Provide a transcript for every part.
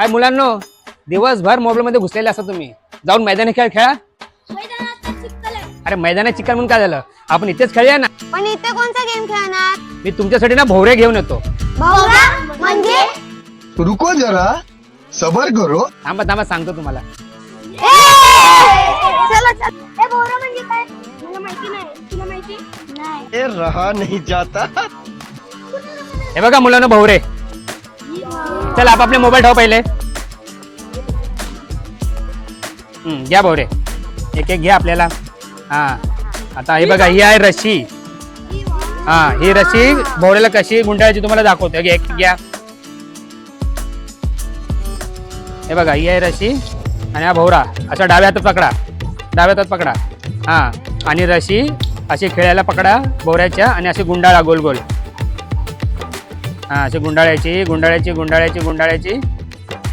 काय मुलांनो दिवसभर मोबाईल मध्ये घुसलेले असता तुम्ही. जाऊन मैदानी खेळ खेळा. अरे मैदानात चिकन म्हणून काय झालं? आपण इथेच खेळूया ना? पण इथे कोणता गेम खेळणार? मी तुमच्यासाठी ना भोवरे घेऊन येतो. भवरा म्हणजे? रुको जरा सबर करो. थांबा थांबा सांगतो तुम्हाला. चला चल. हे भवरा म्हणजे काय? मला माहिती नाही. तुला माहिती? नाही. ये रहा नहीं जाता. हे बघा मुलांना भोवरे. चला आपापले मोबाईल ठेवा पहिले। हम्म, घ्या भोवरे. एक एक घ्या आपल्याला. हा. आता हे बघा ही आहे रशी हा ही रशी भोवऱ्याला कशी गुंडाळायची तुम्हाला दाखवतो. घ्या एक घ्या. हे बघा ही आहे रशी आणि हा भोवरा. असा डाव्या हातात पकडा. डाव्या हातात पकडा. हा. आणि रशी अशी खेळायला पकडा भोवऱ्याच्या आणि अशी गुंडाळा गोल गोल हा अशी गुंडाळ्याची गुंडाळ्याची गुंडाळ्याची गुंडाळ्याची.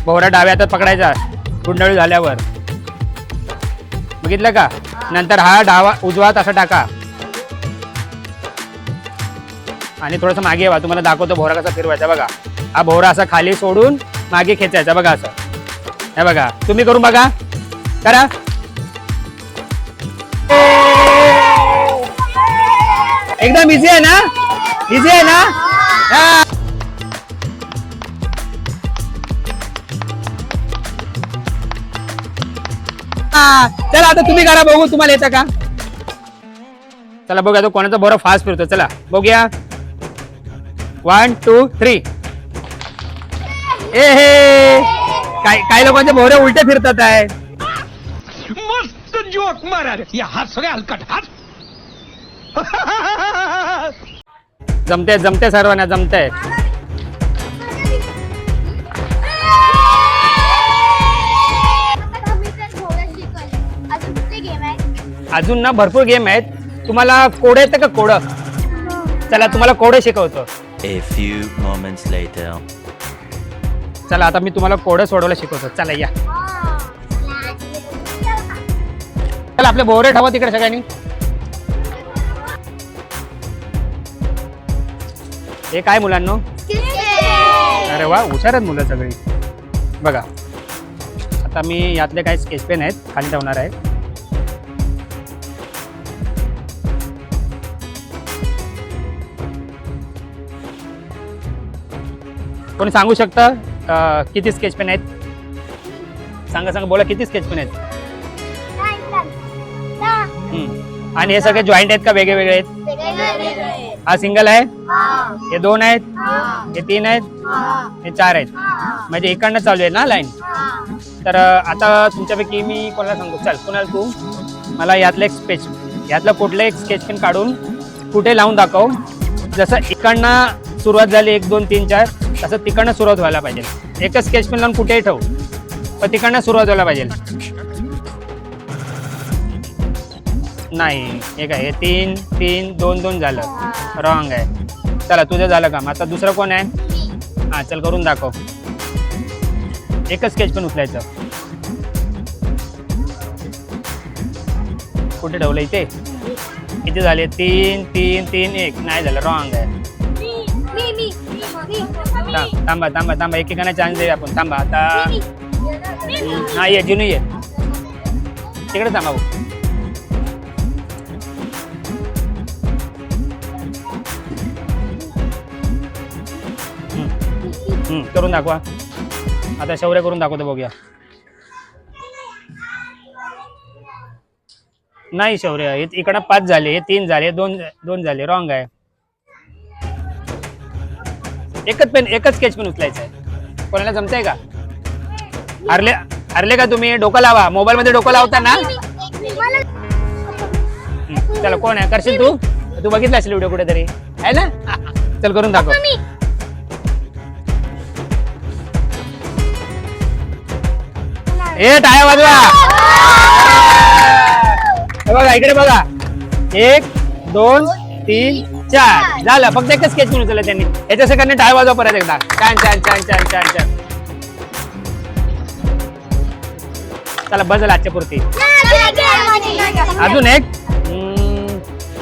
भोवरा डाव्या हातात पकडायचा. गुंडाळी झाल्यावर. बघितलं का? नंतर हा डावा उजवा तसा टाका. आणि थोडंसं मागे वा तुम्हाला दाखवतो भोवरा कसा फिरवायचा. बघा. हा भोवरा असा खाली सोडून मागे खेचायचा. बघा असं. हे बघा. तुम्ही करून बघा. करा. एकदम इझी आहे ना? इझी आहे ना? चला आता तुम्ही करा बघू तुम्हाला येतं का? चला बघूया तो कोणाचा बोरा फास्ट फिरतो चला बघूया. वन टू थ्री ए हे. काही काही लोकांचे भोवरे उलटे फिरतात आहे. मस्त जोक या हस रे हलकट हस जमते जमते सर्वांना जमते अजून ना भरपूर गेम आहेत. तुम्हाला कोडं येतं का कोडं? चला तुम्हाला कोडं शिकवतो. A few moments later. चला आता मी तुम्हाला कोडं सोडवायला शिकवतो. चला या. चला आपले बोरे ठेवा तिकडे सगळ्यांनी. हे काय मुलांनो? अरे वा हुशार आहेत मुलं सगळी. बघा. आता मी यातले काही स्केच पेन आहेत खाली ठेवणार आहे. कोणी सांगू शकता? किती स्केच पेन आहेत? सांगा सांगा बोला किती स्केच पेन आहेत? हम्म. आणि हे सगळे जॉईंट आहेत का वेगळे वेगळे आहेत? हा सिंगल आहे? हे दोन आहेत? हे तीन आहेत? हे चार आहेत? म्हणजे इकडनं चालू आहे ना लाईन तर अं, आता तुमच्यापैकी मी कोणाला सांगतो चल कोणाला तू? मला यातलं एक स्केच यातलं कुठलं एक स्केच पेन काढून कुठे लावून दाखव? जसं इकडनं सुरुवात झाली एक दोन तीन चार. तसं तिकडनं सुरुवात व्हायला पाहिजे. एकच स्केच पेन लावून कुठेही ठेव. पण तिकडनं सुरुवात व्हायला पाहिजे. नाही हे काय हे तीन तीन दोन दोन झालं. रॉंग आहे. चला तुझं झालं काम. आता दुसरं कोण आहे? हा चल करून दाखव. एकच स्केच पेन उचलायचं. कुठे ठेवलं इथे? किती झाले? तीन तीन तीन एक. नाही झालं. रॉंग आहे. थांब- थांबा थांबा थांबा एकेकांना चान्स देऊया आपण. थांबा आता नाही आहे जुनी आहे तिकडे थांबा भाऊ. करून दाखवा. आता शौर्य करून दाखवतो बघूया. नाही शौर्य हे इकडं पाच झाले हे तीन झाले दोन दोन झाले. रॉंग आहे. एकच पेन एकच स्केच पेन उचलायचं आहे कोणाला जमतंय का? हरले हरले का तुम्ही? डोकं लावा. मोबाईल मध्ये डोकं लावता ना? हम्म, चला कोण आहे? करशील तू? तू बघितला असेल व्हिडिओ कुठेतरी? आहे ना? चल करून दाखव. ए टाळ्या वाजवा. हे बघा इकडे बघा. एक दोन तीन चार. झालं. फक्त एकच स्केच करून चाललं त्यांनी. याच्या सेकंड टाय वाजवा परत एकदा. छान छान छान छान छान छान. चला बदल आजच्या पुरती. अजून एक?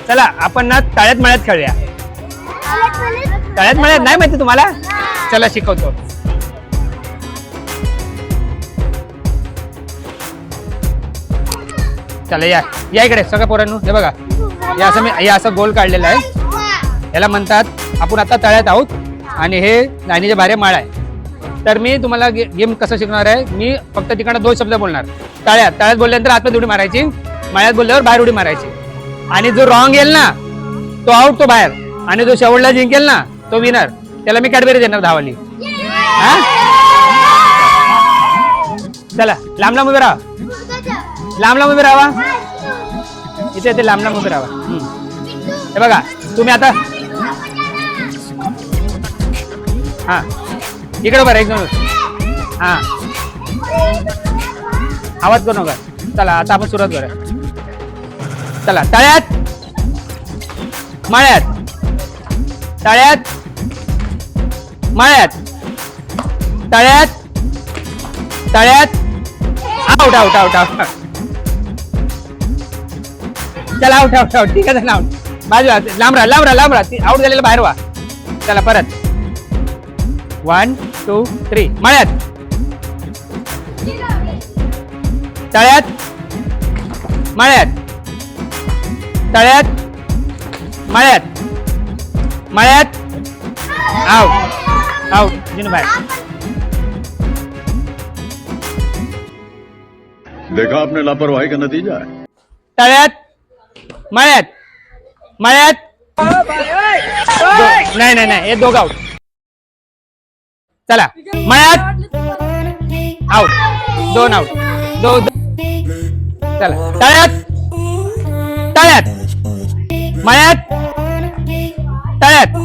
चला आपण ना तळ्यात मळ्यात खेळूया. तळ्यात मळ्यात नाही माहिती तुम्हाला? चला शिकवतो. चला या. या इकडे सगळ्या पोरांनो. हे बघा. या असं मी या असं गोल काढलेलं आहे. याला म्हणतात आपण आता तळ्यात आहोत आणि हे नाणीचे बाहेर माळ आहे. तर मी तुम्हाला गे- गेम कसं शिकणार आहे? मी फक्त तिकडं दोन शब्द बोलणार. तळ्यात तळ्यात बोलल्यानंतर आतमध्ये उडी मारायची माळ्यात बोलल्यावर बाहेर उडी मारायची. आणि जो रॉंग येईल ना तो आउट तो बाहेर. आणि जो शेवटला जिंकेल ना तो विनर त्याला मी कॅडबेरी देणार धावाली हा? चला लांब लांब उभे राहा. लांब लांब उभे राहा. इथे इथे लांब लांब उभे राहा. हे बघा तुम्ही आता हा. इकडे बरं एक जण हा. आवाज करू नका. चला आता आपण सुरुवात करूया. चला तळ्यात. माळ्यात. तळ्यात. माळ्यात. तळ्यात. तळ्यात. आउट आउट आउट आउट चला आउट आउट आउट ठीक आहे ना आउट बाजू लांब राहा लांब राहा लांब राहा. आउट झालेलं बाहेर वा चला परत. वन टू थ्री मळ्यात. तळ्यात. मळ्यात. तळ्यात. मळ्यात. मळ्यात. आउट आउट जिनू बाहेर देखा आपने लापरवाही का नतीजा है। तळ्यात. मळ्यात. मळ्यात. नाही नाही नाही. हे दोघ आउट चला मळ्यात. आउट दोन आउट दोन चला तळ्यात. तळ्यात. मळ्यात. तळ्यात.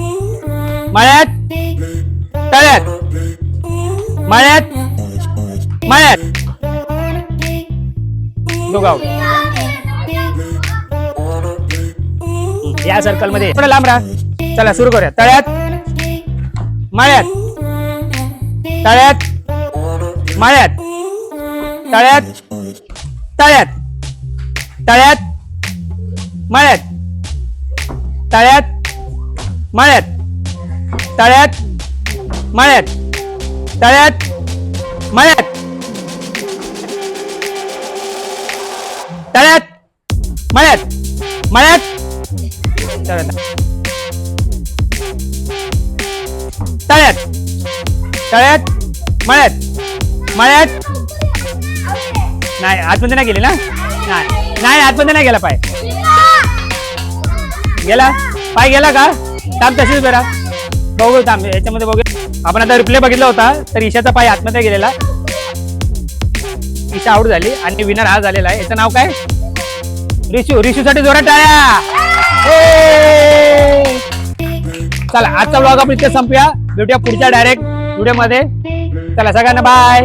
मळ्यात. तळ्यात. मळ्यात. मळ्यात. दोघ आउट या सर्कलमध्ये. थोडं लांब राहा. चला सुरू करूया. तळ्यात. माळ्यात. तळ्यात माळ्यात तळ्यात तळ्यात तळ्यात माळ्यात तळ्यात माळ्यात तळ्यात माळ्यात तळ्यात माळ्यात तळ्यात मळ्यात मळ्यात तळ्यात तळ्यात तळ्यात? मळ्यात? मळ्यात? नाही आतमध्ये नाही गेली ना? नाही. नाही आतमध्ये नाही गेला पाय. गेला? पाय गेला का? थांब तशीच बरा बघू थांब याच्यामध्ये बघू. आपण आता रिप्ले बघितला होता तर ईशाचा पाय आतमध्ये गेलेला. ईशा आउट झाली आणि विनर हा झालेला आहे. याचं नाव काय? रिशू. रिशूसाठी जोरात टाळ्या. चला आजचा ब्लॉग आपण इथे संपूया. भेटूया पुढच्या डायरेक्ट व्हिडिओमध्ये चला सगळ्यांना बाय